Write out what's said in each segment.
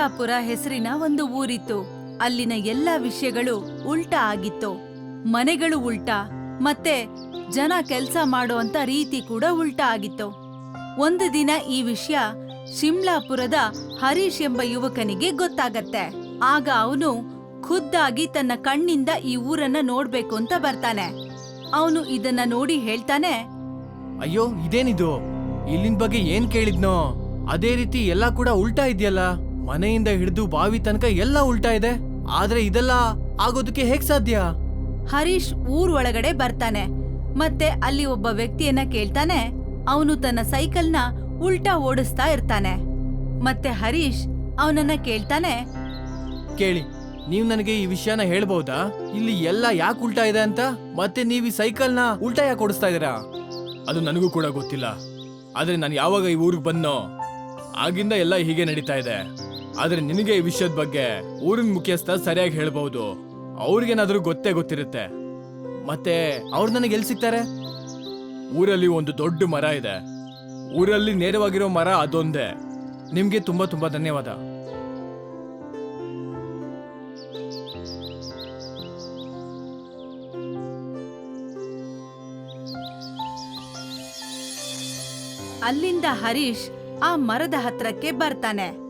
ಶಿಮ್ಲಾಪುರ ಹೆಸರಿನ ಒಂದು ಊರಿತ್ತು. ಅಲ್ಲಿನ ಎಲ್ಲಾ ವಿಷಯಗಳು ಉಲ್ಟಾ ಆಗಿತ್ತು. ಮನೆಗಳು ಉಲ್ಟಾ, ಮತ್ತೆ ಜನ ಕೆಲ್ಸ ಮಾಡುವಂತ ರೀತಿ ಕೂಡ ಉಲ್ಟಾ ಆಗಿತ್ತು. ಒಂದು ದಿನ ಈ ವಿಷಯ ಶಿಮ್ಲಾಪುರದ ಹರೀಶ್ ಎಂಬ ಯುವಕನಿಗೆ ಗೊತ್ತಾಗತ್ತೆ. ಆಗ ಅವನು ಖುದ್ದಾಗಿ ತನ್ನ ಕಣ್ಣಿಂದ ಈ ಊರನ್ನ ನೋಡ್ಬೇಕು ಅಂತ ಬರ್ತಾನೆ. ಅವನು ಇದನ್ನ ನೋಡಿ ಹೇಳ್ತಾನೆ, ಅಯ್ಯೋ, ಇದೇನಿದು? ಇಲ್ಲಿನ ಬಗ್ಗೆ ಏನ್ ಕೇಳಿದ್ನೋ? ಅದೇ ರೀತಿ ಎಲ್ಲ ಕೂಡ ಉಲ್ಟಾ ಇದೆಯಲ್ಲ? ಮನೆಯಿಂದ ಹಿಡಿದು ಬಾವಿ ತನಕ ಎಲ್ಲ ಉಲ್ಟಾ ಇದೆ. ಆದ್ರೆ ಇದೆಲ್ಲ ಆಗೋದಕ್ಕೆ ಹೇಗ್ ಸಾಧ್ಯ? ಹರೀಶ್ ಊರ್ ಒಳಗಡೆ ಬರ್ತಾನೆ. ಮತ್ತೆ ಅಲ್ಲಿ ಒಬ್ಬ ವ್ಯಕ್ತಿಯನ್ನ ಕೇಳ್ತಾನೆ. ಅವನು ತನ್ನ ಸೈಕಲ್ನ ಉಲ್ಟಾ ಓಡಿಸ್ತಾ ಇರ್ತಾನೆ. ಮತ್ತೆ ಹರೀಶ್ ಅವನನ್ನ ಕೇಳ್ತಾನೆ. ಕೇಳಿ ನೀವ್ ನನಗೆ ಈ ವಿಷಯನ ಹೇಳ್ಬಹುದಾ? ಇಲ್ಲಿ ಎಲ್ಲ ಯಾಕೆ ಉಲ್ಟಾ ಇದೆ ಅಂತ? ಮತ್ತೆ ನೀವ್ ಈ ಸೈಕಲ್ನ ಉಲ್ಟಾ ಯಾಕೆ ಓಡಿಸ್ತಾ ಇದೀರಾ ಅದು ನನಗೂ ಕೂಡ ಗೊತ್ತಿಲ್ಲ. ಆದ್ರೆ ನಾನು ಯಾವಾಗ ಈ ಊರಿಗೆ ಬಂದೋ ಆಗಿಂದ ಎಲ್ಲ ಹೀಗೆ ನಡೀತಾ ಇದೆ. ಆದ್ರೆ ನಿನಗೆ ಈ ವಿಷಯದ ಬಗ್ಗೆ ಊರಿನ ಮುಖ್ಯಸ್ಥ ಸರಿಯಾಗಿ ಹೇಳ್ಬಹುದು. ಅವ್ರಿಗೇನಾದ್ರೂ ಗೊತ್ತೇ ಗೊತ್ತಿರುತ್ತೆ. ಮತ್ತೆ ಅವ್ರು ನನಗೆ ಎಲ್ಲಿ ಸಿಗ್ತಾರೆ? ಊರಲ್ಲಿ ಒಂದು ದೊಡ್ಡ ಮರ ಇದೆ. ಊರಲ್ಲಿ ನೇರವಾಗಿರೋ ಮರ ಅದೊಂದೇ. ನಿಮ್ಗೆ ತುಂಬಾ ತುಂಬಾ ಧನ್ಯವಾದ. ಅಲ್ಲಿಂದ ಹರೀಶ್ ಆ ಮರದ ಹತ್ರಕ್ಕೆ ಬರ್ತಾನೆ.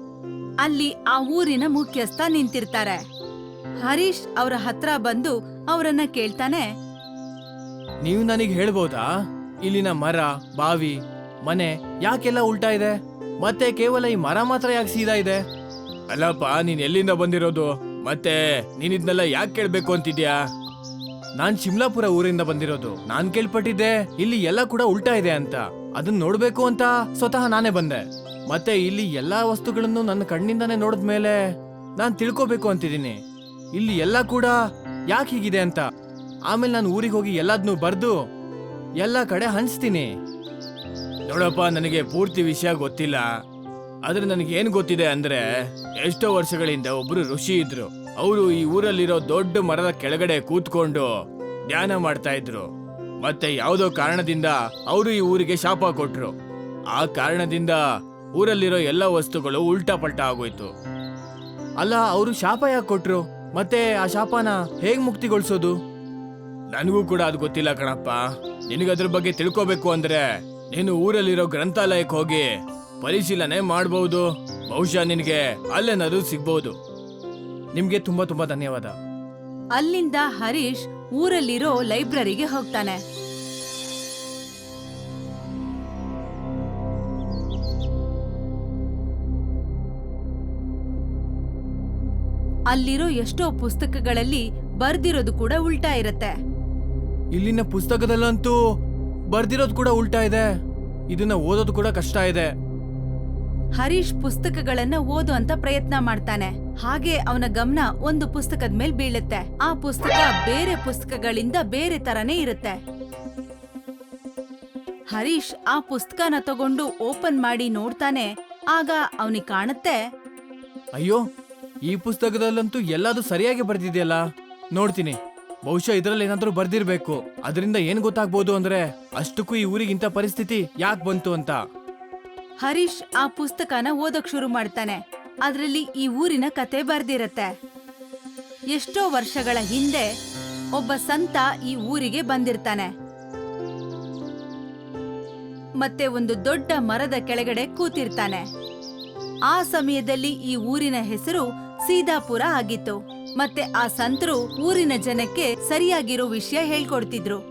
ಅಲ್ಲಿ ಆ ಊರಿನ ಮುಖ್ಯಸ್ಥ ನಿಂತಿರ್ತಾರೆ. ಹರೀಶ್ ಅವರ ಹತ್ರ ಬಂದು ಅವರನ್ನ ಕೇಳ್ತಾನೆ. ನೀವು ನನಗೆ ಹೇಳ್ಬೋದಾ? ಇಲ್ಲಿನ ಮರ, ಬಾವಿ, ಮನೆ ಯಾಕೆಲ್ಲ ಉಲ್ಟಾ ಇದೆ? ಮತ್ತೆ ಕೇವಲ ಈ ಮರ ಮಾತ್ರ ಯಾಕೆ ಸೀದಾ ಇದೆ? ಅಲ್ಲಪ್ಪ, ನೀನ್ ಎಲ್ಲಿಂದ ಬಂದಿರೋದು? ಮತ್ತೆ ನೀನ್ ಯಾಕೆ ಕೇಳ್ಬೇಕು ಅಂತಿದ್ಯಾ? ನಾನ್ ಶಿಮ್ಲಾಪುರ ಊರಿಂದ ಬಂದಿರೋದು. ನಾನ್ ಕೇಳ್ಪಟ್ಟಿದ್ದೆ, ಇಲ್ಲಿ ಎಲ್ಲ ಕೂಡ ಉಲ್ಟಾ ಇದೆ ಅಂತ. ಅದನ್ನ ನೋಡ್ಬೇಕು ಅಂತ ಸ್ವತಃ ನಾನೇ ಬಂದೆ. ಮತ್ತೆ ಇಲ್ಲಿ ಎಲ್ಲಾ ವಸ್ತುಗಳನ್ನು ನನ್ನ ಕಣ್ಣಿಂದಲೇ ನೋಡಿದ ಮೇಲೆ ನಾನು ತಿಳ್ಕೋಬೇಕು ಅಂತಿದ್ದೀನಿ. ಇಲ್ಲಿ ಎಲ್ಲ ಕೂಡ ಯಾಕೆ ಹೀಗಿದೆ ಅಂತ. ಆಮೇಲೆ ನಾನು ಊರಿಗೆ ಹೋಗಿ ಎಲ್ಲದನ್ನೂ ಬರೆದು ಎಲ್ಲ ಕಡೆ ಹಂಚ್ತೀನಿ. ನೋಡಪ್ಪ, ನನಗೆ ಪೂರ್ತಿ ವಿಷಯ ಗೊತ್ತಿಲ್ಲ. ಆದ್ರೆ ನನಗೆ ಏನ್ ಗೊತ್ತಿದೆ ಅಂದ್ರೆ, ಎಷ್ಟೋ ವರ್ಷಗಳಿಂದ ಒಬ್ರು ಋಷಿ ಇದ್ರು. ಅವರು ಈ ಊರಲ್ಲಿರೋ ದೊಡ್ಡ ಮರದ ಕೆಳಗಡೆ ಕೂತ್ಕೊಂಡು ಧ್ಯಾನ ಮಾಡ್ತಾ ಇದ್ರು. ಮತ್ತೆ ಯಾವುದೋ ಕಾರಣದಿಂದ ಅವರು ಈ ಊರಿಗೆ ಶಾಪ ಕೊಟ್ರು. ಆ ಕಾರಣದಿಂದ ಊರಲ್ಲಿರೋ ಎಲ್ಲ ವಸ್ತುಗಳು ಉಲ್ಟಾ ಪಲ್ಟಾ ಆಗೋಯ್ತು. ಅಲ್ಲ, ಅವರು ಶಾಪ ಯಾಕೆ ಕೊಟ್ರು? ಮತ್ತೆ ಆ ಶಾಪನ ಹೇಗ್ ಮುಕ್ತಿಗೊಳಿಸೋದು? ನನಗೂ ಕೂಡ ಅದು ಗೊತ್ತಿಲ್ಲ ಕಣಪ್ಪ. ನಿನಗದ್ರ ಬಗ್ಗೆ ತಿಳ್ಕೋಬೇಕು ಅಂದ್ರೆ ನೀನು ಊರಲ್ಲಿರೋ ಗ್ರಂಥಾಲಯಕ್ಕೆ ಹೋಗಿ ಪರಿಶೀಲನೆ ಮಾಡಬಹುದು ಬಹುಶಃ ನಿನಗೆ ಅಲ್ಲೇನಾದ್ರೂ ಸಿಗ್ಬಹುದು ನಿಮ್ಗೆ ತುಂಬಾ ತುಂಬಾ ಧನ್ಯವಾದ. ಅಲ್ಲಿಂದ ಹರೀಶ್ ಊರಲ್ಲಿರೋ ಲೈಬ್ರರಿಗೆ ಹೋಗ್ತಾನೆ. ಅಲ್ಲಿರೋ ಎಷ್ಟೋ ಪುಸ್ತಕಗಳಲ್ಲಿ ಬರ್ದಿರೋದು ಕೂಡ ಉಲ್ಟಾ ಇರತ್ತೆ. ಇಲ್ಲಿನ ಪುಸ್ತಕದಲ್ಲಂತೂ ಬರ್ದಿರೋದು ಕೂಡ ಉಲ್ಟಾ ಇದೆ. ಇದನ್ನ ಓದೋದು ಕೂಡ ಕಷ್ಟ ಇದೆ. ಹರೀಶ್ ಪುಸ್ತಕಗಳನ್ನ ಓದು ಅಂತ ಪ್ರಯತ್ನ ಮಾಡ್ತಾನೆ. ಹಾಗೆ ಅವನ ಗಮನ ಒಂದು ಪುಸ್ತಕದ ಮೇಲೆ ಬೀಳುತ್ತೆ. ಆ ಪುಸ್ತಕ ಬೇರೆ ಪುಸ್ತಕಗಳಿಂದ ಬೇರೆ ತರನೇ ಇರುತ್ತೆ. ಹರೀಶ್ ಆ ಪುಸ್ತಕನ ತಗೊಂಡು ಓಪನ್ ಮಾಡಿ ನೋಡ್ತಾನೆ. ಆಗ ಅವನಿಗೆ ಕಾಣುತ್ತೆ ಅಯ್ಯೋ ಈ ಪುಸ್ತಕದಲ್ಲಂತೂ ಎಲ್ಲಾದ್ರೂ ಸರಿಯಾಗಿ ಬರ್ದಿದೆಯಲ್ಲ? ನೋಡ್ತೀನಿ. ಬಹುಶಃ ಇದರಲ್ಲಿ ಏನಾದ್ರೂ ಬರ್ದಿರ್ಬೇಕು. ಅದರಿಂದ ಏನ್ ಗೊತ್ತಾಗ್ಬೋದು ಅಂದ್ರೆ ಅಷ್ಟಕ್ಕೂ ಈ ಊರಿಗಿಂತ ಪರಿಸ್ಥಿತಿ ಯಾಕೆ ಬಂತು ಅಂತ. ಹರೀಶ್ ಆ ಪುಸ್ತಕನ ಓದಕ್ ಶುರು ಮಾಡ್ತಾನೆ. ಅದ್ರಲ್ಲಿ ಈ ಊರಿನ ಕತೆ ಬರ್ದಿರತ್ತೆ. ಎಷ್ಟೋ ವರ್ಷಗಳ ಹಿಂದೆ ಒಬ್ಬ ಸಂತ ಈ ಊರಿಗೆ ಬಂದಿರ್ತಾನೆ. ಮತ್ತೆ ಒಂದು ದೊಡ್ಡ ಮರದ ಕೆಳಗಡೆ ಕೂತಿರ್ತಾನೆ. ಆ ಸಮಯದಲ್ಲಿ ಈ ಊರಿನ ಹೆಸರು ಸೀದಾಪುರ ಆಗಿತ್ತು. ಮತ್ತೆ ಆ ಸಂತರು ಊರಿನ ಜನಕ್ಕೆ ಸರಿಯಾಗಿರೋ ವಿಷಯ ಹೇಳ್ಕೊಡ್ತಿದ್ರು.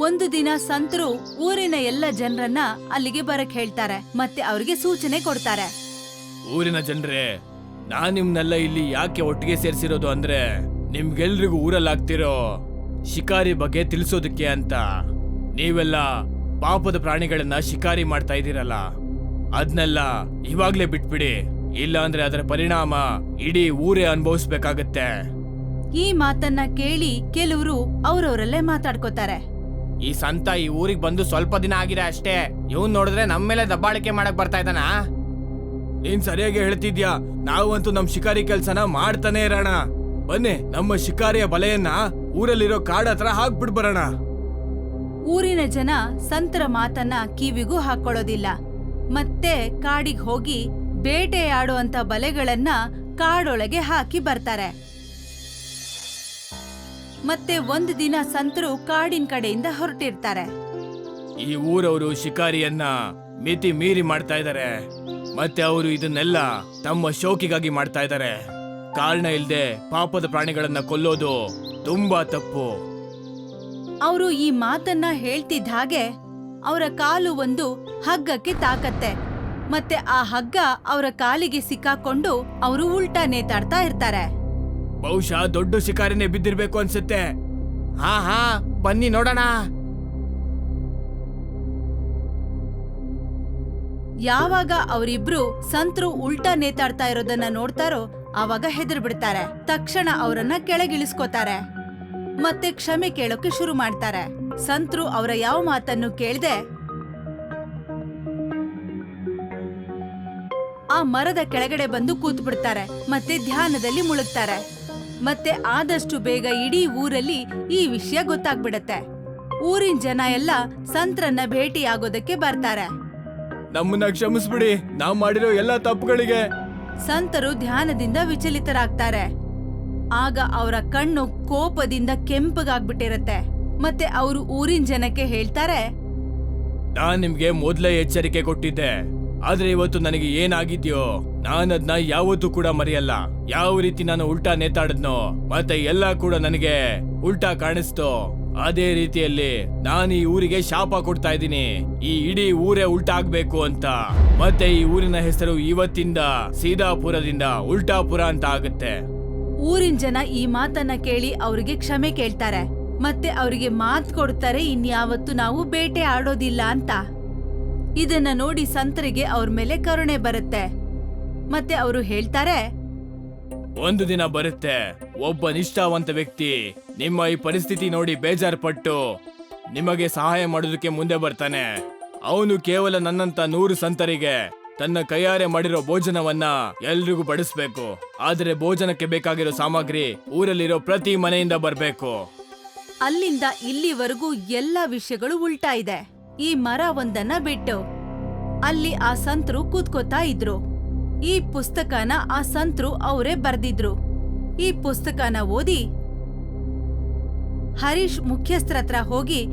ಒಂದು ದಿನ ಸಂತರು ಊರಿನ ಎಲ್ಲ ಜನರನ್ನ ಅಲ್ಲಿಗೆ ಬರಕ್ ಹೇಳ್ತಾರೆ. ಮತ್ತೆ ಅವ್ರಿಗೆ ಸೂಚನೆ ಕೊಡ್ತಾರೆ. ಊರಿನ ಜನರೇ, ನಾನ್ ನಿಮ್ನೆಲ್ಲ ಇಲ್ಲಿ ಯಾಕೆ ಒಟ್ಟಿಗೆ ಸೇರಿಸಿರೋದು ಅಂದ್ರೆ, ನಿಮ್ಗೆಲ್ರಿಗೂ ಊರಲ್ಲಾಗ್ತಿರೋ ಶಿಕಾರಿ ಬಗ್ಗೆ ತಿಳಿಸೋದಕ್ಕೆ ಅಂತ. ನೀವೆಲ್ಲ ಪಾಪದ ಪ್ರಾಣಿಗಳನ್ನ ಶಿಕಾರಿ ಮಾಡ್ತಾ ಇದ್ದೀರಲ್ಲ. ಅದ್ನೆಲ್ಲ ಇವಾಗ್ಲೇ ಬಿಟ್ಬಿಡಿ. ಇಲ್ಲ ಅಂದ್ರೆ ಅದರ ಪರಿಣಾಮ ಇಡೀ ಊರೇ ಅನುಭವಿಸ್ಬೇಕಾಗತ್ತೆ. ಈ ಮಾತನ್ನ ಕೇಳಿ ಕೆಲವರು ಅವರವರಲ್ಲೇ ಮಾತಾಡ್ಕೋತಾರೆ. ಈ ಸಂತ ಈ ಊರಿಗೆ ಬಂದು ಸ್ವಲ್ಪ ದಿನ ಆಗಿದೆ ಅಷ್ಟೇ. ಇವನ್ ನೋಡಿದ್ರೆ ನಮ್ಮ ಮೇಲೆ ದಬ್ಬಾಳಿಕೆ ಮಾಡಕ್ ಬರ್ತಾ ಇದ್ದಾನ? ನೀನ್ ಸರಿಯಾಗಿ ಹೇಳ್ತಿದ್ಯಾ? ನಾವಂತೂ ನಮ್ ಶಿಕಾರಿ ಕೆಲ್ಸನ ಮಾಡ್ತಾನೆ ಇರೋಣ. ಬನ್ನಿ ನಮ್ಮ ಶಿಕಾರಿಯ ಬಲೆಯನ್ನ ಊರಲ್ಲಿರೋ ಕಾಡ ಹತ್ರ ಹಾಕ್ಬಿಟ್ ಬರೋಣ. ಊರಿನ ಜನ ಸಂತರ ಮಾತನ್ನ ಕಿವಿಗೂ ಹಾಕೊಳ್ಳೋದಿಲ್ಲ ಮತ್ತೆ ಕಾಡಿಗೆ ಹೋಗಿ ಬೇಟೆಯಾಡುವಂತ ಬಲೆಗಳನ್ನ ಕಾಡೊಳಗೆ ಹಾಕಿ ಬರ್ತಾರೆ. ಮತ್ತೆ ಒಂದು ದಿನ ಸಂತರು ಕಾಡಿನ ಕಡೆಯಿಂದ ಹೊರಟಿರ್ತಾರೆ. ಈ ಊರವರು ಶಿಕಾರಿಯನ್ನ ಮಿತಿ ಮೀರಿ ಮಾಡ್ತಾ ಇದ್ದಾರೆ ಮತ್ತೆ ಅವರು ಇದನ್ನೆಲ್ಲ ತಮ್ಮ ಶೋಕಿಗಾಗಿ ಮಾಡ್ತಾ ಇದ್ದಾರೆ ಕಾರಣ ಇಲ್ಲದೆ ಪಾಪದ ಪ್ರಾಣಿಗಳನ್ನ ಕೊಲ್ಲೋದು ತುಂಬಾ ತಪ್ಪು. ಅವರು ಈ ಮಾತನ್ನ ಹೇಳ್ತಿದ್ದ ಹಾಗೆ ಅವರ ಕಾಲು ಒಂದು ಹಗ್ಗಕ್ಕೆ ತಾಕತ್ತೆ. ಮತ್ತೆ ಆ ಹಗ್ಗ ಅವರ ಕಾಲಿಗೆ ಸಿಕ್ಕಾಕೊಂಡು ಅವರು ಉಲ್ಟಾ ನೇತಾಡ್ತಾ ಇರ್ತಾರೆ. ಬಹುಶಃ ದೊಡ್ಡ ಶಿಕಾರಿನೇ ಬಿದ್ದಿರ್ಬೇಕು ಅನ್ಸುತ್ತೆ. ಹಾ ಹಾ ಬನ್ನಿ ನೋಡೋಣ. ಯಾವಾಗ ಅವರಿಬ್ರು ಸಂತರು ಉಲ್ಟಾ ನೇತಾಡ್ತಾ ಇರೋದನ್ನ ನೋಡ್ತಾರೋ ಆವಾಗ ಹೆದರ್ ಬಿಡ್ತಾರೆ ತಕ್ಷಣ ಅವರನ್ನ ಕೆಳಗಿಳಿಸ್ಕೋತಾರೆ. ಮತ್ತೆ ಕ್ಷಮೆ ಕೇಳೋಕೆ ಶುರು ಮಾಡ್ತಾರೆ. ಸಂತರು ಅವರ ಯಾವ ಮಾತನ್ನು ಕೇಳಿದೆ? ಆ ಮರದ ಕೆಳಗಡೆ ಬಂದು ಕೂತ್ ಬಿಡ್ತಾರೆ ಮತ್ತೆ ಧ್ಯಾನದಲ್ಲಿ ಮುಳುಗ್ತಾರೆ. ಮತ್ತೆ ಆದಷ್ಟು ಬೇಗ ಇಡೀ ಊರಲ್ಲಿ ಈ ವಿಷಯ ಗೊತ್ತಾಗ್ಬಿಡತ್ತೆ. ಊರಿನ ಜನ ಎಲ್ಲ ಸಂತ್ರನ್ನ ಭೇಟಿಯಾಗೋದಕ್ಕೆ ಬರ್ತಾರೆ. ನಮ್ಮನ್ನ ಕ್ಷಮಿಸ್ಬಿಡಿ ನಾವು ಮಾಡಿರೋ ಎಲ್ಲಾ ತಪ್ಪುಗಳಿಗೆ. ಸಂತರು ಧ್ಯಾನದಿಂದ ವಿಚಲಿತರಾಗ್ತಾರೆ. ಆಗ ಅವರ ಕಣ್ಣು ಕೋಪದಿಂದ ಕೆಂಪಗಾಗ್ಬಿಟ್ಟಿರತ್ತೆ. ಮತ್ತೆ ಅವರು ಊರಿನ ಜನಕ್ಕೆ ಹೇಳ್ತಾರೆ? ನಾನ್ ನಿಮ್ಗೆ ಮೊದ್ಲೇ ಎಚ್ಚರಿಕೆ ಕೊಟ್ಟಿದ್ದೆ. ಆದ್ರೆ ಇವತ್ತು ನನಗೆ ಏನಾಗಿದ್ಯೋ ನಾನದ್ನ ಯಾವತ್ತೂ ಕೂಡ ಮರೆಯಲ್ಲ. ಯಾವ ರೀತಿ ನಾನು ಉಲ್ಟಾ ನೇತಾಡದ್ನೋ ಮತ್ತೆ ಎಲ್ಲ ಕೂಡ ನನಗೆ ಉಲ್ಟಾ ಕಾಣಿಸ್ತು. ಅದೇ ರೀತಿಯಲ್ಲಿ ನಾನು ಈ ಊರಿಗೆ ಶಾಪ ಕೊಡ್ತಾ ಇದ್ದೀನಿ. ಈ ಇಡೀ ಊರೇ ಉಲ್ಟಾ ಆಗ್ಬೇಕು ಅಂತ. ಮತ್ತೆ ಈ ಊರಿನ ಹೆಸರು ಇವತ್ತಿಂದ ಸೀದಾಪುರದಿಂದ ಉಲ್ಟಾಪುರ ಅಂತ ಆಗುತ್ತೆ. ಊರಿನ ಜನ ಈ ಮಾತನ್ನ ಕೇಳಿ ಅವರಿಗೆ ಕ್ಷಮೆ ಕೇಳ್ತಾರೆ. ಮತ್ತೆ ಅವರಿಗೆ ಮಾತು ಕೊಡ್ತಾರೆ, ಇನ್ಯಾವತ್ತು ನಾವು ಬೇಟೆ ಆಡೋದಿಲ್ಲ ಅಂತ. ಇದನ್ನ ನೋಡಿ ಸಂತರಿಗೆ ಅವ್ರ ಮೇಲೆ ಕರುಣೆ ಬರುತ್ತೆ. ಮತ್ತೆ ಅವರು ಹೇಳ್ತಾರೆ, ಒಂದು ದಿನ ಬರುತ್ತೆ, ಒಬ್ಬ ನಿಷ್ಠಾವಂತ ವ್ಯಕ್ತಿ ನಿಮ್ಮ ಈ ಪರಿಸ್ಥಿತಿ ನೋಡಿ ಬೇಜಾರ್ಪಟ್ಟು ನಿಮಗೆ ಸಹಾಯ ಮಾಡೋದಕ್ಕೆ ಮುಂದೆ ಬರ್ತಾನೆ. ಅವನು ಕೇವಲ ನನ್ನಂತ ನೂರು ಸಂತರಿಗೆ ತನ್ನ ಕೈಯಾರೆ ಮಾಡಿರೋ ಭೋಜನವನ್ನ ಎಲ್ರಿಗೂ ಬಡಿಸ್ಬೇಕು. ಆದ್ರೆ ಭೋಜನಕ್ಕೆ ಬೇಕಾಗಿರೋ ಸಾಮಗ್ರಿ ಊರಲ್ಲಿರೋ ಪ್ರತಿ ಮನೆಯಿಂದ ಬರ್ಬೇಕು. ಅಲ್ಲಿಂದ ಇಲ್ಲಿವರೆಗೂ ಎಲ್ಲ ವಿಷಯಗಳು ಉಲ್ಟಾ ಇದೆ. ಈ ಮರ ಒಂದನ್ನ ಬಿಟ್ಟು ಅಲ್ಲಿ ಆ ಸಂತರು ಕೂತ್ಕೋತಾ ಇದ್ರು. ಈ ಪುಸ್ತಕನ ಆ ಸಂತರು ಅವರೇ ಬರ್ದಿದ್ರು. ಈ ಪುಸ್ತಕನ ಓದಿ ಹರೀಶ್ ಮುಖ್ಯಸ್ಥರ ಹತ್ರ ಹೋಗಿ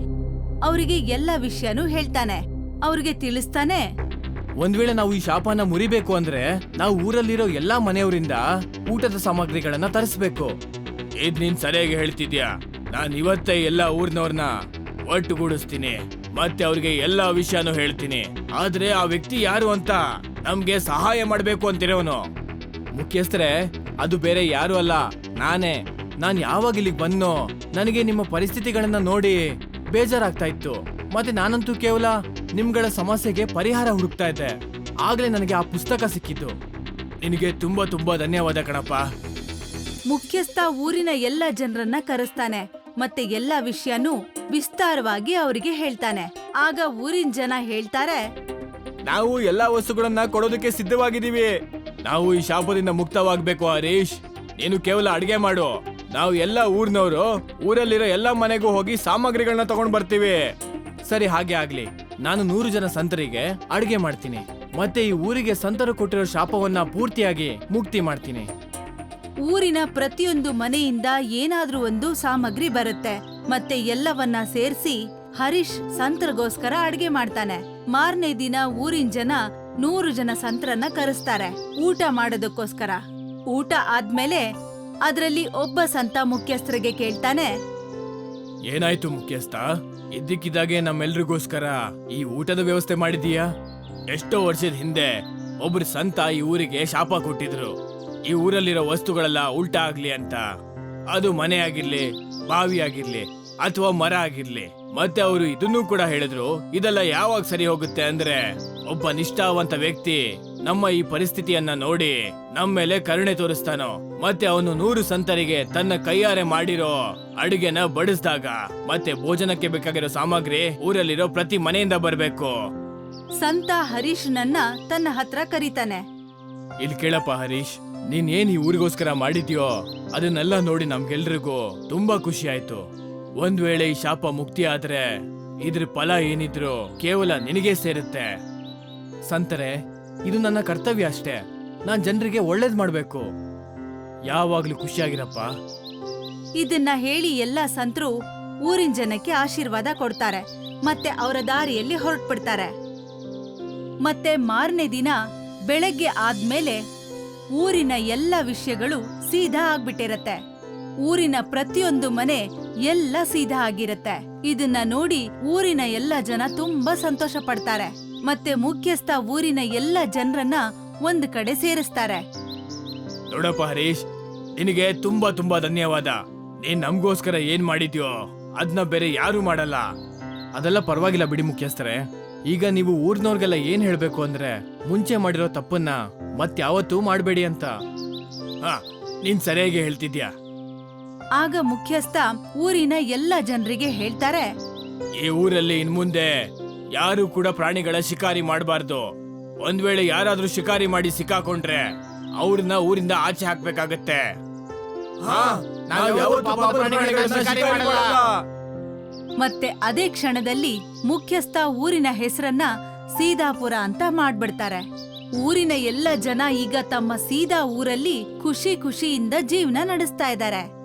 ಅವರಿಗೆ ಎಲ್ಲ ವಿಷಯನೂ ಹೇಳ್ತಾನೆ. ಅವ್ರಿಗೆ ತಿಳಿಸ್ತಾನೆ. ಒಂದ್ ವೇಳೆ ನಾವು ಈ ಶಾಪನ ಮುರಿಬೇಕು ಅಂದ್ರೆ ನಾವು ಊರಲ್ಲಿರೋ ಎಲ್ಲಾ ಮನೆಯವರಿಂದ ಊಟದ ಸಾಮಗ್ರಿಗಳನ್ನ ತರಿಸ್ಬೇಕು. ಇದ್ ನೀನ್ ಸರಿಯಾಗಿ ಹೇಳ್ತಿದ್ಯಾ? ನಾನ್ ಇವತ್ತೇ ಎಲ್ಲ ಊರಿನವ್ರನ್ನ ಒಟ್ಟುಗೂಡಿಸ್ತೀನಿ. ಮತ್ತೆ ಅವ್ರಿಗೆ ಎಲ್ಲ ವಿಷಯನೂ ಹೇಳ್ತೀನಿ. ಆದ್ರೆ ಆ ವ್ಯಕ್ತಿ ಯಾರು ಅಂತ ನಮ್ಗೆ ಸಹಾಯ ಮಾಡ್ಬೇಕು ಅಂತಿರೋನು. ಮುಖ್ಯಸ್ಥರೆ, ಅದು ಬೇರೆ ಯಾರು ಅಲ್ಲ. ನಾನೇ. ನಾನು ಯಾವಾಗ ಇಲ್ಲಿಗೆ ಬಂದ್ನೋ, ನನಗೆ ನಿಮ್ಮ ಪರಿಸ್ಥಿತಿಗಳನ್ನ ನೋಡಿ ಬೇಜಾರಾಗ್ತಾ ಇತ್ತು. ಮತ್ತೆ ನಾನಂತೂ ಕೇವಲ ನಿಮ್ಗಳ ಸಮಸ್ಯೆಗೆ ಪರಿಹಾರ ಹುಡುಕ್ತಾ ಇದ್ದೆ. ಆಗ್ಲೇ ನನಗೆ ಆ ಪುಸ್ತಕ ಸಿಕ್ಕಿತ್ತು ನಿನಗೆ ತುಂಬಾ ತುಂಬಾ ಧನ್ಯವಾದ ಕಣಪ್ಪ. ಮುಖ್ಯಸ್ಥ ಊರಿನ ಎಲ್ಲ ಜನರನ್ನ ಕರೆಸ್ತಾನೆ. ಮತ್ತೆ ಎಲ್ಲ ವಿಷಯನೂ ವಿಸ್ತಾರವಾಗಿ ಅವರಿಗೆ ಹೇಳ್ತಾನೆ. ಆಗ ಊರಿನ ಜನ ಹೇಳ್ತಾರೆ, ನಾವು ಎಲ್ಲಾ ವಸ್ತುಗಳನ್ನ ಕೊಡೋದಕ್ಕೆ ಸಿದ್ಧವಾಗಿದ್ದೀವಿ. ನಾವು ಈ ಶಾಪದಿಂದ ಮುಕ್ತವಾಗಬೇಕು, ಹರೀಶ್. ನೀನು ಕೇವಲ ಅಡಿಗೆ ಮಾಡು. ನಾವು ಎಲ್ಲ ಊರಿನವರು, ಊರಲ್ಲಿರೋ ಎಲ್ಲ ಮನೆಗೂ ಹೋಗಿ ಸಾಮಗ್ರಿಗಳನ್ನ ತಗೊಂಡ್ ಬರ್ತೀವಿ. ಸರಿ, ಹಾಗೆ ಆಗ್ಲಿ. ನಾನು ನೂರು ಜನ ಸಂತರಿಗೆ ಅಡಿಗೆ ಮಾಡ್ತೀನಿ. ಮತ್ತೆ ಈ ಊರಿಗೆ ಸಂತರು ಕೊಟ್ಟಿರೋ ಶಾಪವನ್ನ ಪೂರ್ತಿಯಾಗಿ ಮುಕ್ತಿ ಮಾಡ್ತೀನಿ. ಊರಿನ ಪ್ರತಿಯೊಂದು ಮನೆಯಿಂದ ಏನಾದ್ರೂ ಒಂದು ಸಾಮಗ್ರಿ ಬರುತ್ತೆ. ಮತ್ತೆ ಎಲ್ಲವನ್ನ ಸೇರಿಸಿ ಹರೀಶ್ ಸಂತ್ರಗೋಸ್ಕರ ಅಡ್ಗೆ ಮಾಡ್ತಾನೆ. ಮಾರನೇ ದಿನ ಊರಿನ ಜನ ನೂರು ಜನ ಸಂತ್ರನ್ನ ಕರೆಸ್ತಾರೆ. ಊಟ ಮಾಡೋದಕ್ಕೋಸ್ಕರ. ಊಟ ಆದ್ಮೇಲೆ ಅದರಲ್ಲಿ ಒಬ್ಬ ಸಂತ ಮುಖ್ಯಸ್ಥರಿಗೆ ಕೇಳ್ತಾನೆ. ಏನಾಯ್ತು ಮುಖ್ಯಸ್ಥ? ಇದ್ದಕ್ಕಿದ್ದಾಗೆ ನಮ್ಮೆಲ್ರಿಗೋಸ್ಕರ ಈ ಊಟದ ವ್ಯವಸ್ಥೆ ಮಾಡಿದೀಯಾ ಎಷ್ಟೋ ವರ್ಷದ ಹಿಂದೆ ಒಬ್ರು ಸಂತ ಈ ಊರಿಗೆ ಶಾಪ ಕೊಟ್ಟಿದ್ರು. ಈ ಊರಲ್ಲಿರೋ ವಸ್ತುಗಳೆಲ್ಲ ಉಲ್ಟಾ ಆಗ್ಲಿ ಅಂತ. ಅದು ಮನೆ ಆಗಿರ್ಲಿ ಬಾವಿ ಆಗಿರ್ಲಿ ಅಥವಾ ಮರ ಆಗಿರ್ಲಿ. ಮತ್ತೆ ಅವರು ಇದನ್ನೂ ಕೂಡ ಹೇಳಿದ್ರು ಇದೆಲ್ಲ ಯಾವಾಗ ಸರಿ ಹೋಗುತ್ತೆ ಅಂದ್ರೆ ಒಬ್ಬ ನಿಷ್ಠಾವಂತ ವ್ಯಕ್ತಿ ನಮ್ಮ ಈ ಪರಿಸ್ಥಿತಿಯನ್ನ ನೋಡಿ ನಮ್ಮ ಮೇಲೆ ಕರುಣೆ ತೋರಿಸ್ತಾನೋ ಮತ್ತೆ ಅವನು ನೂರು ಸಂತರಿಗೆ ತನ್ನ ಕೈಯಾರೆ ಮಾಡಿರೋ ಅಡುಗೆನ ಬಡಿಸಿದಾಗ ಮತ್ತೆ ಭೋಜನಕ್ಕೆ ಬೇಕಾಗಿರೋ ಸಾಮಗ್ರಿ ಊರಲ್ಲಿರೋ ಪ್ರತಿ ಮನೆಯಿಂದ ಬರ್ಬೇಕು. ಸಂತ ಹರೀಶ್ನನ್ನ ತನ್ನ ಹತ್ರ ಕರೀತಾನೆ. ಇಲ್ಲಿ ಕೇಳಪ್ಪ ಹರೀಶ್ ನೀನ್ ಏನ್ ಈ ಊರಿಗೋಸ್ಕರ ಮಾಡಿದ್ಯೋ ಅದನ್ನೆಲ್ಲ ನೋಡಿ ನಮ್ಗೆಲ್ರಿಗೂ ತುಂಬಾ ಖುಷಿ ಆಯ್ತು. ಒಂದ್ ವೇಳೆ ಈ ಶಾಪ ಮುಕ್ತಿ ಆದ್ರೆ ಇದ್ರ ಫಲ ಏನಿದ್ರು ಕೇವಲ ನಿನಗೆ ಸೇರುತ್ತೆ. ಸಂತರೆ, ಇದು ನನ್ನ ಕರ್ತವ್ಯ ಅಷ್ಟೇ. ನಾನ್ ಜನರಿಗೆ ಒಳ್ಳೇದ್ ಮಾಡ್ಬೇಕು. ಯಾವಾಗ್ಲೂ ಖುಷಿಯಾಗಿರಪ್ಪ. ಇದನ್ನ ಹೇಳಿ ಎಲ್ಲ ಸಂತರು ಊರಿನ ಜನಕ್ಕೆ ಆಶೀರ್ವಾದ ಕೊಡ್ತಾರೆ. ಮತ್ತೆ ಅವರ ದಾರಿಯಲ್ಲಿ ಹೊರಟ್ಬಿಡ್ತಾರೆ. ಮತ್ತೆ ಮಾರನೇ ದಿನ ಬೆಳಗ್ಗೆ ಆದ್ಮೇಲೆ ಊರಿನ ಎಲ್ಲ ವಿಷಯಗಳು ಸೀದಾ ಆಗ್ಬಿಟ್ಟಿರತ್ತೆ. ಊರಿನ ಪ್ರತಿಯೊಂದು ಮನೆ ಎಲ್ಲ ಸೀದಾ ಆಗಿರತ್ತೆ. ಇದನ್ನ ನೋಡಿ ಊರಿನ ಎಲ್ಲ ಜನ ತುಂಬಾ ಸಂತೋಷ ಪಡ್ತಾರೆ ಮತ್ತೆ ಮುಖ್ಯಸ್ಥ ಊರಿನ ಎಲ್ಲ ಜನರನ್ನ ಒಂದ್ ಕಡೆ ಸೇರಿಸ್ತಾರೆ. ನೋಡಪ್ಪ ಹರೀಶ್, ನಿನಗೆ ತುಂಬಾ ತುಂಬಾ ಧನ್ಯವಾದ. ನೀನ್ ನಮ್ಗೋಸ್ಕರ ಏನ್ ಮಾಡಿದ್ಯೋ ಅದನ್ನ ಬೇರೆ ಯಾರು ಮಾಡಲ್ಲ. ಅದೆಲ್ಲ ಪರವಾಗಿಲ್ಲ ಬಿಡಿ ಮುಖ್ಯಸ್ಥರೇ. ಈಗ ನೀವು ಊರಿನವ್ರಿಗೆಲ್ಲ ಏನ್ ಹೇಳ್ಬೇಕು ಅಂದ್ರೆ ಮುಂಚೆ ಮಾಡಿರೋ ತಪ್ಪನ್ನ ಮತ್ಯಾವತ್ತೂ ಮಾಡಬೇಡಿ ಅಂತ. ಹಾ ನೀನ್ ಸರಿಯಾಗಿ ಹೇಳ್ತಿದ್ಯಾ? ಆಗ ಮುಖ್ಯಸ್ಥ ಊರಿನ ಎಲ್ಲ ಜನರಿಗೆ ಹೇಳ್ತಾರೆ. ಈ ಊರಲ್ಲಿ ಇನ್ಮುಂದೆ ಯಾರು ಕೂಡ ಪ್ರಾಣಿಗಳ ಶಿಕಾರಿ ಮಾಡಬಾರ್ದು. ಒಂದ್ ವೇಳೆ ಯಾರಾದ್ರೂ ಶಿಕಾರಿ ಮಾಡಿ ಸಿಕ್ಕಾಕೊಂಡ್ರೆ ಅವ್ರನ್ನ ಊರಿಂದ ಆಚೆ ಹಾಕ್ಬೇಕಾಗತ್ತೆ. ಮತ್ತೆ ಅದೇ ಕ್ಷಣದಲ್ಲಿ ಮುಖ್ಯಸ್ಥ ಊರಿನ ಹೆಸರನ್ನ ಸೀದಾಪುರ ಅಂತ ಮಾಡ್ಬಿಡ್ತಾರೆ. ಊರಿನ ಎಲ್ಲ ಜನ ಈಗ ತಮ್ಮ ಸೀದಾ ಊರಲ್ಲಿ ಖುಷಿ ಖುಷಿಯಿಂದ ಜೀವನ ನಡೆಸ್ತಾ ಇದ್ದಾರೆ.